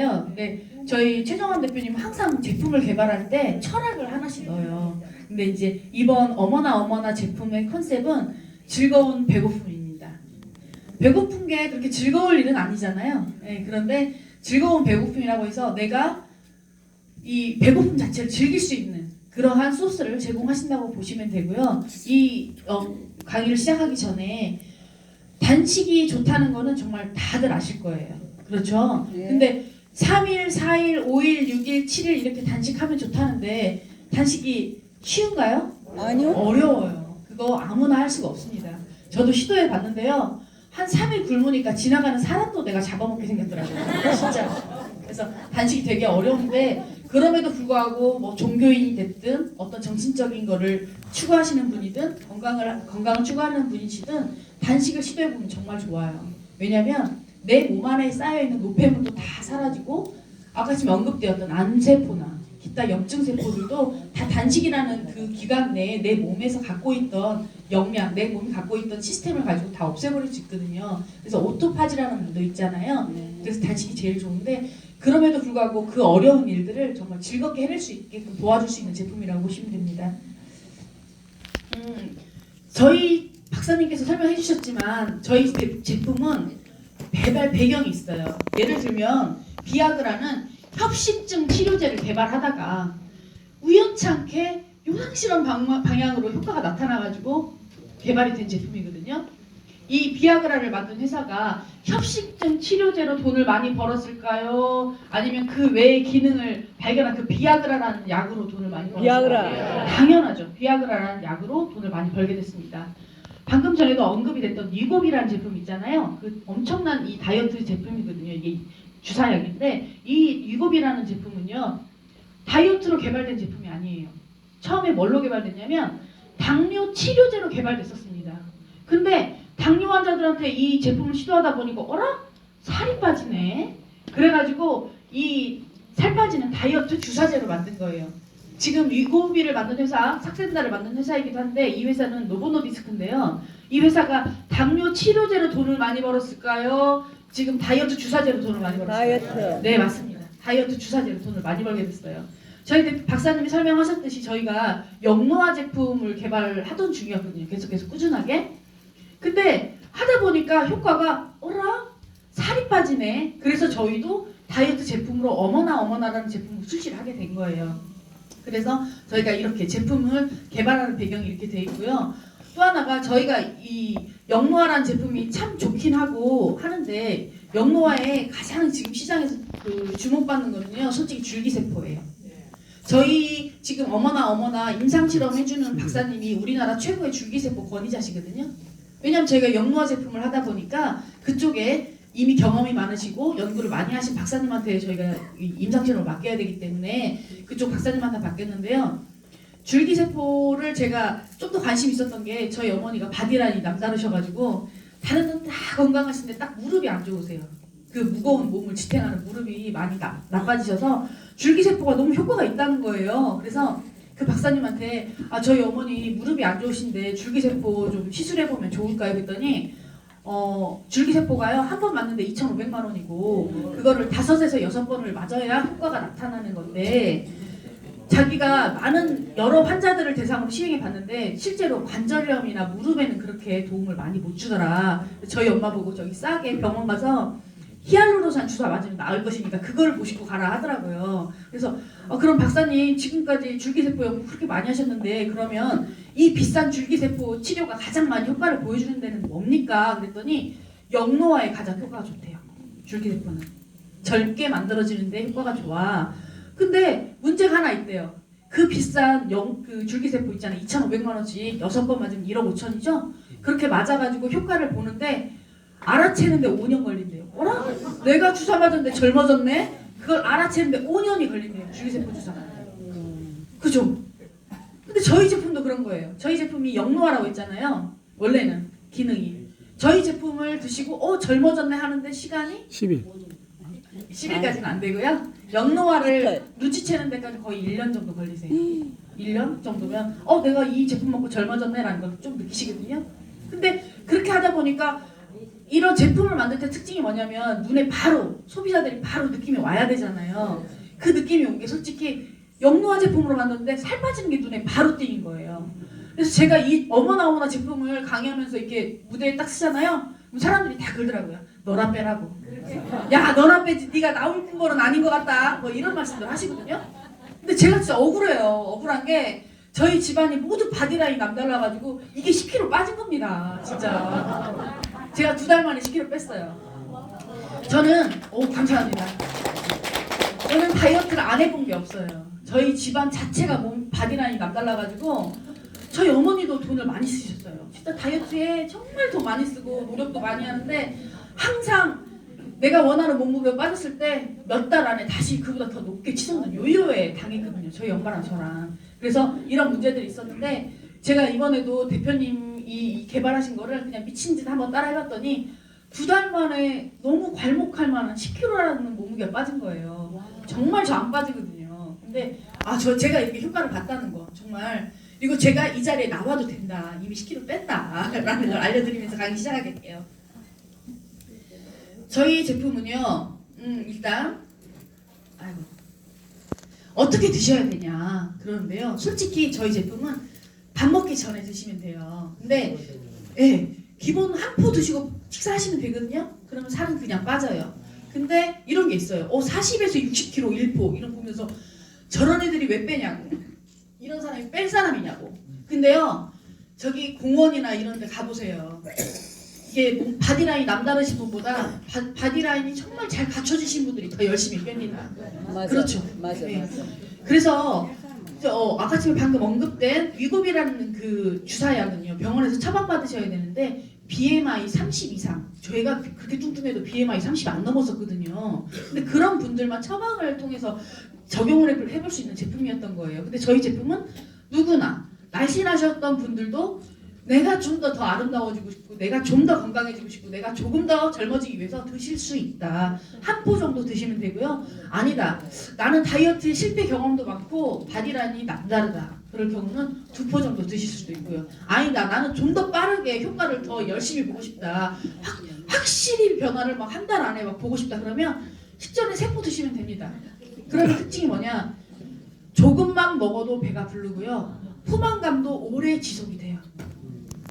요 근데 저희 최정환 대표님 항상 제품을 개발할 때 철학을 하나씩 넣어요. 근데 이제 이번 어머나 어머나 제품의 컨셉은 즐거운 배고픔입니다. 배고픈 게 그렇게 즐거울 일은 아니잖아요. 예, 그런데 즐거운 배고픔이라고 해서 내가 이 배고픔 자체를 즐길 수 있는 그러한 소스를 제공하신다고 보시면 되고요. 이 어, 강의를 시작하기 전에 단식이 좋다는 거는 정말 다들 아실 거예요. 그렇죠? 예. 근데 3일, 4일, 5일, 6일, 7일 이렇게 단식하면 좋다는데 단식이 쉬운가요? 아니요. 어려워요. 그거 아무나 할 수가 없습니다. 저도 시도해 봤는데요. 한 3일 굶으니까 지나가는 사람도 내가 잡아먹게 생겼더라고요. 진짜. 그래서 단식이 되게 어려운데 그럼에도 불구하고 뭐 종교인이 됐든 어떤 정신적인 거를 추구하시는 분이든 건강을 건강을 추구하는 분이시든 단식을 시도해 보면 정말 좋아요. 왜냐하면 내 몸 안에 쌓여 있는 노폐물도 다 사라지고 아까 지금 언급되었던 암세포나 기타 염증 세포들도 다 단식이라는 그 기간 내에 내 몸에서 갖고 있던 역량, 내 몸이 갖고 있던 시스템을 가지고 다 없애버릴 수 있거든요. 그래서 오토파지라는 말도 있잖아요. 그래서 단식이 제일 좋은데 그럼에도 불구하고 그 어려운 일들을 정말 즐겁게 해낼 수 있게끔 도와줄 수 있는 제품이라고 보시면 됩니다. 음, 저희 박사님께서 설명해 주셨지만 저희 제- 제품은 배달 배경이 있어요. 예를 들면 비아그라는 협심증 치료제를 개발하다가 우연찮게 요상실험 방- 방향으로 효과가 나타나가지고 개발이 된 제품이거든요. 이 비아그라를 만든 회사가 협심증 치료제로 돈을 많이 벌었을까요? 아니면 그 외의 기능을 발견한 그 비아그라라는 약으로 돈을 많이 벌었을까요? 비아그라. 당연하죠. 비아그라라는 약으로 돈을 많이 벌게 됐습니다. 방금 전에도 언급이 됐던 니곱이라는 제품 있잖아요. 그 엄청난 이 다이어트 제품이거든요. 이게 주사약인데 이 니곱이라는 제품은요. 다이어트로 개발된 제품이 아니에요. 처음에 뭘로 개발됐냐면 당뇨 치료제로 개발됐었습니다. 근데 당뇨 환자들한테 이 제품을 시도하다 보니까 어라? 살이 빠지네. 그래가지고 이 살 빠지는 다이어트 주사제로 만든 거예요. 지금 위고비를 만든 회사, 삭센다를 만든 회사이기도 한데 이 회사는 노보노디스크인데요. 이 회사가 당뇨 치료제로 돈을 많이 벌었을까요? 지금 다이어트 주사제로 돈을 많이 벌었을까요? 다이어트. 네 맞습니다. 다이어트 주사제로 돈을 많이 벌게 됐어요. 저희 대- 박사님이 설명하셨듯이 저희가 영노화 제품을 개발하던 중이었거든요. 계속 계속 꾸준하게. 근데 하다 보니까 효과가 어라 살이 빠지네. 그래서 저희도 다이어트 제품으로 어머나 어머나라는 제품을 출시를 하게 된 거예요. 그래서 저희가 이렇게 제품을 개발하는 배경이 이렇게 돼 있고요. 또 하나가 저희가 이 영노화라는 제품이 참 좋긴 하고 하는데 영노화에 가장 지금 시장에서 그 주목받는 거는요. 솔직히 줄기세포예요. 저희 지금 어머나 어머나 임상 실험 해주는 박사님이 우리나라 최고의 줄기세포 권위자시거든요. 왜냐하면 저희가 영노화 제품을 하다 보니까 그쪽에 이미 경험이 많으시고 연구를 많이 하신 박사님한테 저희가 이 임상 실험을 맡겨야 되기 때문에 그쪽 박사님한테 맡겼는데요. 줄기세포를 제가 좀 더 관심 있었던 게 저희 어머니가 바디라인이 남다르셔가지고 다른 데는 다 건강하신데 딱 무릎이 안 좋으세요. 그 무거운 몸을 지탱하는 무릎이 많이 나, 나빠지셔서 줄기세포가 너무 효과가 있다는 거예요. 그래서 그 박사님한테 아 저희 어머니 무릎이 안 좋으신데 줄기세포 좀 시술해 보면 좋을까요? 그랬더니 어 줄기세포가요 한 번 맞는데 2,500만 원이고 그거를 다섯에서 여섯 번을 맞아야 효과가 나타나는 건데 자기가 많은 여러 환자들을 대상으로 시행해 봤는데 실제로 관절염이나 무릎에는 그렇게 도움을 많이 못 주더라. 저희 엄마 보고 저기 싸게 병원 가서 히알루로산 주사 맞으면 나을 것이니까 그걸 보시고 가라 하더라고요. 그래서 어, 그럼 박사님 지금까지 줄기세포 연구 그렇게 많이 하셨는데 그러면 이 비싼 줄기세포 치료가 가장 많이 효과를 보여주는 데는 뭡니까? 그랬더니 영노화에 가장 효과가 좋대요. 줄기세포는 젊게 만들어지는데 효과가 좋아. 근데 문제가 하나 있대요. 그 비싼 영, 그 줄기세포 있잖아요. 2,500만 원씩 여섯 번 맞으면 1억 5천이죠? 그렇게 맞아가지고 효과를 보는데 알아채는데 5년 걸린대요. 어라? 내가 주사 맞았는데 젊어졌네? 그걸 알아채는데 5년이 걸린대요. 줄기세포 주사가. 그죠? 근데 저희 제품도 그런 거예요. 저희 제품이 영노화라고 했잖아요. 원래는 기능이. 저희 제품을 드시고 어 젊어졌네 하는데 시간이 10일. 10일까지는 안 되고요. 영노화를 눈치채는 데까지 거의 1년 정도 걸리세요. 1년 정도면 어 내가 이 제품 먹고 젊어졌네라는 걸 좀 느끼시거든요. 근데 그렇게 하다 보니까 이런 제품을 만들 때 특징이 뭐냐면 눈에 바로 소비자들이 바로 느낌이 와야 되잖아요. 그 느낌이 온 게 솔직히 영노화 제품으로 만드는데 살 빠지는 게 눈에 바로 띄인 거예요. 그래서 제가 이 어머나 어머나 제품을 강의하면서 이렇게 무대에 딱 쓰잖아요. 그럼 사람들이 다 그러더라고요. 너나 빼라고. 야 너나 빼지. 네가 나올 거는 아닌 것 같다. 뭐 이런 말씀들 하시거든요. 근데 제가 진짜 억울해요. 억울한 게 저희 집안이 모두 바디라인 남달라가지고 이게 10kg 빠진 겁니다. 진짜. 제가 두 달 만에 10kg 뺐어요. 저는 오 감사합니다. 저는 다이어트를 안 해본 게 없어요. 저희 집안 자체가 몸 바디라인이 남달라가지고 저희 어머니도 돈을 많이 쓰셨어요. 진짜 다이어트에 정말 돈 많이 쓰고 노력도 많이 하는데 항상 내가 원하는 몸무게가 빠졌을 때 몇 달 안에 다시 그보다 더 높게 치솟는 요요에 당했거든요. 저희 엄마랑 저랑. 그래서 이런 문제들이 있었는데 제가 이번에도 대표님이 이 개발하신 거를 그냥 미친 듯 한번 따라 해봤더니 두 달 만에 너무 괄목할 만한 10kg라는 몸무게가 빠진 거예요. 정말 저 안 빠지거든요. 근데 아 저 제가 이렇게 효과를 봤다는 거 정말 그리고 제가 이 자리에 나와도 된다. 이미 10kg 뺐다라는 걸 알려드리면서 강의 시작하겠게요. 저희 제품은요. 음, 일단 아이고 어떻게 드셔야 되냐 그러는데요. 솔직히 저희 제품은 밥 먹기 전에 드시면 돼요. 근데 예, 기본 한 포 드시고 식사하시면 되거든요. 그러면 살은 그냥 빠져요. 근데 이런 게 있어요. 어 40에서 60kg 1포 이런 거 보면서 저런 애들이 왜 빼냐고. 이런 사람이 뺄 사람이냐고. 근데요. 저기 공원이나 이런 데 가보세요. 이게 몸- 바디라인 남다르신 분보다 바, 바디라인이 정말 잘 갖춰지신 분들이 더 열심히 뺍니다. 맞아. 그렇죠. 맞아. 네. 맞아. 그래서 저, 어, 아까 지금 방금 언급된 위고비라는 그 주사약은요 병원에서 처방 받으셔야 되는데 BMI 30 이상 저희가 그- 그렇게 뚱뚱해도 BMI 30 안 넘었었거든요. 근데 그런 분들만 처방을 통해서 적용을 해볼 수 있는 제품이었던 거예요. 근데 저희 제품은 누구나 날씬하셨던 분들도 내가 좀 더 더 아름다워지고 싶고 내가 좀 더 건강해지고 싶고 내가 조금 더 젊어지기 위해서 드실 수 있다. 한 포 정도 드시면 되고요. 아니다. 나는 다이어트 실패 경험도 많고 바디라인이 남다르다. 그럴 경우는 두 포 정도 드실 수도 있고요. 아니다. 나는 좀 더 빠르게 효과를 더 열심히 보고 싶다. 확, 확실히 변화를 막 한 달 안에 막 보고 싶다. 그러면 식전에 세포 드시면 됩니다. 그러면 특징이 뭐냐? 조금만 먹어도 배가 부르고요. 포만감도 오래 지속이 돼요.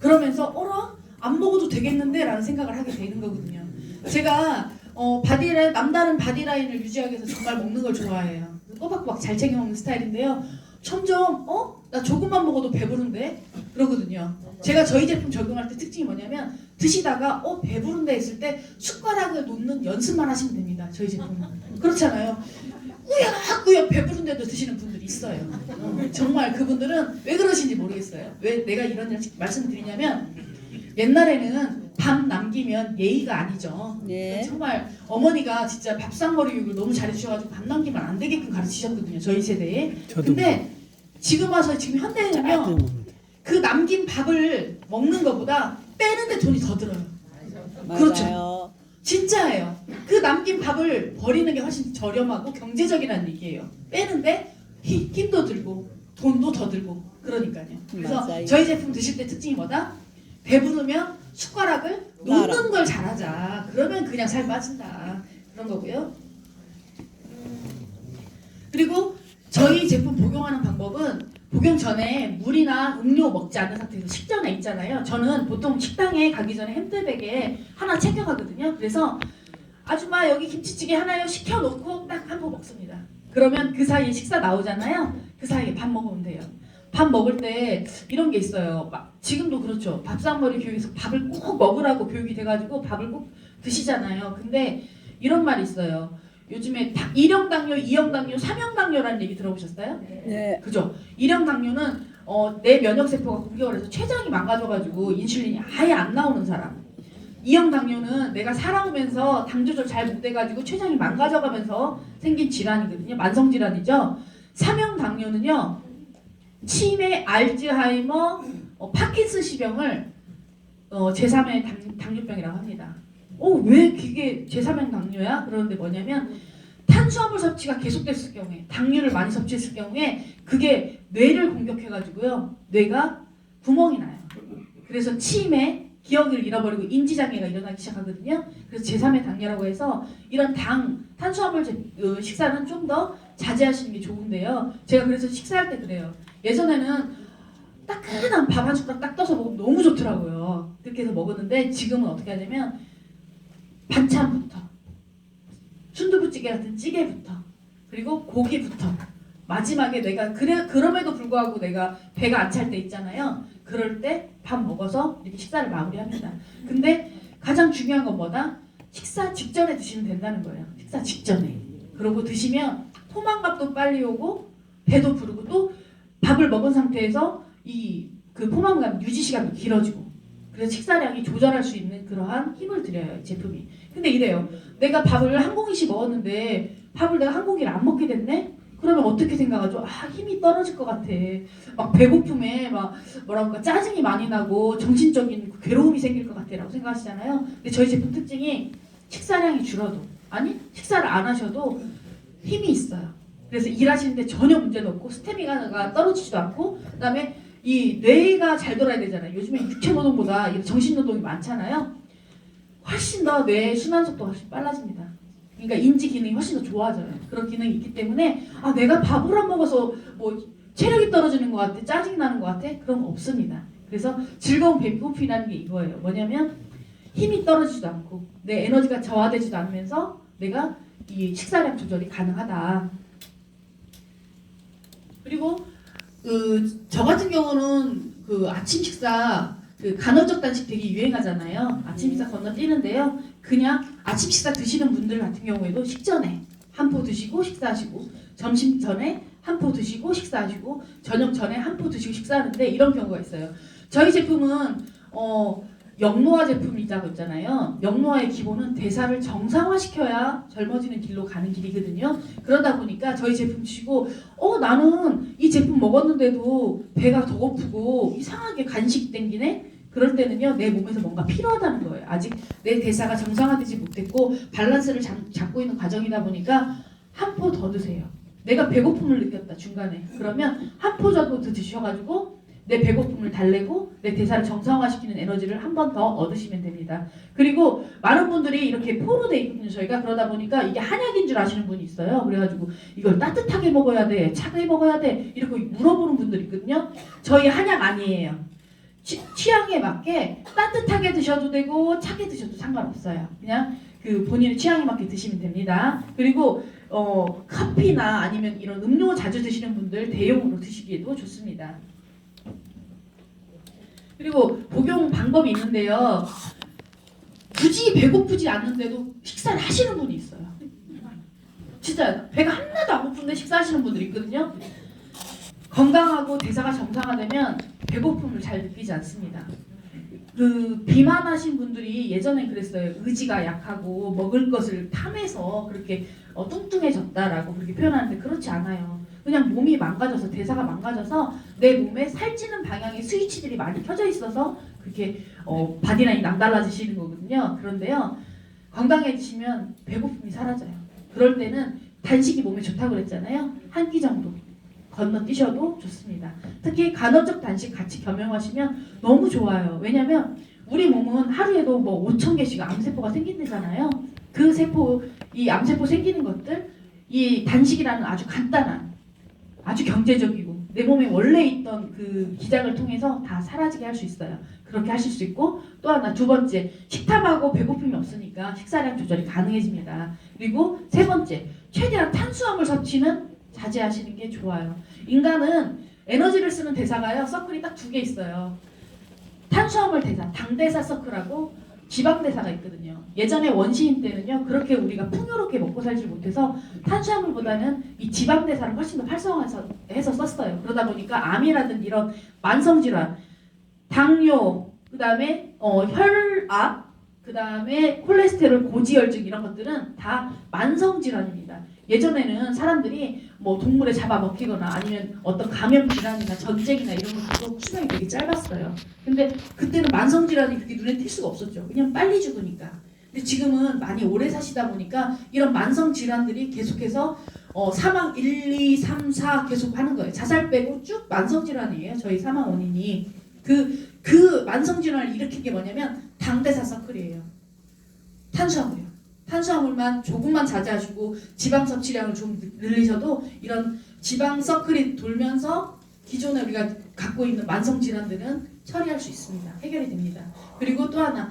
그러면서 어라 안 먹어도 되겠는데 라는 생각을 하게 되는 거거든요. 제가 어, 바디라인 남다른 바디라인을 유지하기 위해서 정말 먹는 걸 좋아해요. 꼬박꼬박 잘 챙겨 먹는 스타일인데요. 점점 어? 나 조금만 먹어도 배부른데? 그러거든요. 제가 저희 제품 적용할 때 특징이 뭐냐면 드시다가 어 배부른데 했을 때 숟가락을 놓는 연습만 하시면 됩니다. 저희 제품은. 그렇잖아요. 꾸역꾸역 배부른데도 드시는 분들이 있어요. 어, 정말 그분들은 왜 그러신지 모르겠어요. 왜 내가 이런 말씀을 드리냐면 옛날에는 밥 남기면 예의가 아니죠. 네. 정말 어머니가 진짜 밥상머리 교육을 너무 잘해주셔가지고 밥 남기면 안 되게끔 가르치셨거든요. 저희 세대에. 저도 근데 지금 와서 지금 현대에는요. 그 남긴 밥을 먹는 것보다 빼는데 돈이 더 들어요. 그렇죠. 맞아요. 진짜예요. 그 남긴 밥을 버리는 게 훨씬 저렴하고 경제적이라는 얘기예요. 빼는데 힘- 힘도 들고 돈도 더 들고 그러니까요. 그래서 맞아요. 저희 제품 드실 때 특징이 뭐다? 배부르면 숟가락을 놓는. 걸 잘하자. 그러면 그냥 살 빠진다. 그런 거고요. 그리고 저희 제품 복용하는 방법은 복용 전에 물이나 음료 먹지 않은 상태에서 식전에 있잖아요. 저는 보통 식당에 가기 전에 핸드백에 하나 챙겨가거든요. 그래서 아줌마 여기 김치찌개 하나요 시켜놓고 딱한포 먹습니다. 그러면 그 사이에 식사 나오잖아요. 그 사이에 밥 먹으면 돼요. 밥 먹을 때 이런 게 있어요. 막 지금도 그렇죠. 밥상머리 교육에서 밥을 꼭 먹으라고 교육이 돼가지고 밥을 꼭 드시잖아요. 근데 이런 말이 있어요. 요즘에 다- 일형 당뇨, 이형 당뇨, 삼형 당뇨라는 얘기 들어보셨어요? 네. 그죠? 일형 당뇨는 어, 내 면역 세포가 공격을 해서 췌장이 망가져가지고 인슐린이 아예 안 나오는 사람. 이형 당뇨는 내가 살아오면서 당 조절 잘 못 돼가지고 췌장이 망가져가면서 생긴 질환이거든요. 만성 질환이죠. 삼형 당뇨는요. 치매, 알츠하이머, 어, 파킨슨 시병을 어, 제3의 당, 당뇨병이라고 합니다. 어, 왜 그게 제3의 당뇨야? 그러는데 뭐냐면 탄수화물 섭취가 계속됐을 경우에 당류를 많이 섭취했을 경우에 그게 뇌를 공격해가지고요 뇌가 구멍이 나요. 그래서 치매, 기억을 잃어버리고 인지장애가 일어나기 시작하거든요. 그래서 제3의 당뇨라고 해서 이런 당, 탄수화물 제- 어, 식사는 좀더 자제하시는 게 좋은데요. 제가 그래서 식사할 때 그래요. 예전에는 따끈한 밥 한 숟가락 딱 떠서 먹으면 너무 좋더라고요. 그렇게 해서 먹었는데 지금은 어떻게 하냐면 반찬부터 순두부찌개 같은 찌개부터 그리고 고기부터 마지막에 내가 그래 그럼에도 불구하고 내가 배가 안 찰 때 있잖아요. 그럴 때 밥 먹어서 이렇게 식사를 마무리합니다. 근데 가장 중요한 건 뭐다? 식사 직전에 드시면 된다는 거예요. 식사 직전에. 그러고 드시면 포만감도 빨리 오고 배도 부르고 또 밥을 먹은 상태에서 이 그 포만감 유지 시간도 길어지고 그래서 식사량이 조절할 수 있는 그러한 힘을 드려요 이 제품이. 근데 이래요. 내가 밥을 한 공기씩 먹었는데 밥을 내가 한 공기를 안 먹게 됐네? 그러면 어떻게 생각하죠? 아 힘이 떨어질 것 같아. 막 배고픔에 막 뭐랄까 짜증이 많이 나고 정신적인 그 괴로움이 생길 것 같아라고 생각하시잖아요. 근데 저희 제품 특징이 식사량이 줄어도 아니 식사를 안 하셔도 힘이 있어요. 그래서 일하시는데 전혀 문제는 없고 스태미나가 떨어지지도 않고 그다음에 이 뇌가 잘 돌아야 되잖아요. 요즘에 육체 노동보다 이 정신 노동이 많잖아요. 훨씬 더 뇌의 순환 속도가 훨씬 빨라집니다. 그러니까 인지 기능이 훨씬 더 좋아져요. 그런 기능이 있기 때문에 아 내가 밥을 안 먹어서 뭐 체력이 떨어지는 것 같아, 짜증이 나는 것 같아 그런 거 없습니다. 그래서 즐거운 배고픔이라는 게 이거예요. 뭐냐면 힘이 떨어지지도 않고 내 에너지가 저하되지도 않으면서 내가 이 식사량 조절이 가능하다. 그리고 그 저 같은 경우는 그 아침 식사 그 간헐적 단식 되게 유행하잖아요. 아침 식사 건너뛰는데요. 그냥 아침 식사 드시는 분들 같은 경우에도 식전에 한 포 드시고 식사하시고 점심 전에 한 포 드시고 식사하시고 저녁 전에 한 포 드시고 식사하는데 이런 경우가 있어요. 저희 제품은 어 영노화 제품이라고 했잖아요. 영노화의 기본은 대사를 정상화시켜야 젊어지는 길로 가는 길이거든요. 그러다 보니까 저희 제품 드시고 어 나는 이 제품 먹었는데도 배가 더 고프고 이상하게 간식 땡기네. 그럴 때는요 내 몸에서 뭔가 필요하다는 거예요. 아직 내 대사가 정상화되지 못했고 밸런스를 잡, 잡고 있는 과정이다 보니까 한 포 더 드세요. 내가 배고픔을 느꼈다 중간에 그러면 한 포 정도 더 드셔가지고 내 배고픔을 달래고 내 대사를 정상화시키는 에너지를 한 번 더 얻으시면 됩니다. 그리고 많은 분들이 이렇게 포로 돼 있거든요. 저희가 그러다 보니까 이게 한약인 줄 아시는 분이 있어요. 그래가지고 이걸 따뜻하게 먹어야 돼, 차가게 먹어야 돼 이렇게 물어보는 분들이 있거든요. 저희 한약 아니에요. 취, 취향에 맞게 따뜻하게 드셔도 되고 차게 드셔도 상관없어요. 그냥 그 본인의 취향에 맞게 드시면 됩니다. 그리고 어, 커피나 아니면 이런 음료 자주 드시는 분들 대용으로 드시기에도 좋습니다. 그리고 복용 방법이 있는데요. 굳이 배고프지 않는데도 식사를 하시는 분이 있어요. 진짜 배가 하나도 안 고픈데 식사하시는 분들이 있거든요. 건강하고 대사가 정상화되면 배고픔을 잘 느끼지 않습니다. 그 비만하신 분들이 예전엔 그랬어요. 의지가 약하고 먹을 것을 탐해서 그렇게 어, 뚱뚱해졌다라고 그렇게 표현하는데 그렇지 않아요. 그냥 몸이 망가져서 대사가 망가져서 내 몸에 살찌는 방향의 스위치들이 많이 켜져 있어서 그렇게 어, 바디라인이 남달라지시는 거거든요. 그런데요 건강해지시면 배고픔이 사라져요. 그럴 때는 단식이 몸에 좋다고 그랬잖아요. 한 끼 정도 건너뛰셔도 좋습니다. 특히 간헐적 단식 같이 겸용하시면 너무 좋아요. 왜냐면 우리 몸은 하루에도 뭐 5천 개씩 암세포가 생긴다잖아요. 그 세포, 이 암세포 생기는 것들, 이 단식이라는 아주 간단한, 아주 경제적이고 내 몸에 원래 있던 그 기장을 통해서 다 사라지게 할 수 있어요. 그렇게 하실 수 있고 또 하나 두 번째 식탐하고 배고픔이 없으니까 식사량 조절이 가능해집니다. 그리고 세 번째 최대한 탄수화물 섭취는 자제하시는 게 좋아요. 인간은 에너지를 쓰는 대사가요 서클이 딱 두 개 있어요. 탄수화물 대사, 당대사 서클하고 지방 대사가 있거든요. 예전에 원시인 때는요 그렇게 우리가 풍요롭게 먹고 살지 못해서 탄수화물보다는 이 지방 대사를 훨씬 더 활성화해서 해서 썼어요. 그러다 보니까 암이라든 이런 만성 질환, 당뇨, 그 다음에 어, 혈압, 그 다음에 콜레스테롤 고지혈증 이런 것들은 다 만성 질환입니다. 예전에는 사람들이 뭐 동물에 잡아먹히거나 아니면 어떤 감염 질환이나 전쟁이나 이런 것도 수명이 되게 짧았어요. 근데 그때는 만성 질환이 그렇게 눈에 띌 수가 없었죠. 그냥 빨리 죽으니까. 근데 지금은 많이 오래 사시다 보니까 이런 만성 질환들이 계속해서 어, 사망 1, 2, 3, 4 계속 하는 거예요. 자살 빼고 쭉 만성 질환이에요. 저희 사망 원인이. 그그 만성 질환을 일으킨 게 뭐냐면 당대사 서클이에요. 탄수화물이요. 탄수화물만 조금만 자제하시고 지방 섭취량을 좀 늘리셔도 이런 지방 서클이 돌면서 기존에 우리가 갖고 있는 만성 질환들은 처리할 수 있습니다. 해결이 됩니다. 그리고 또 하나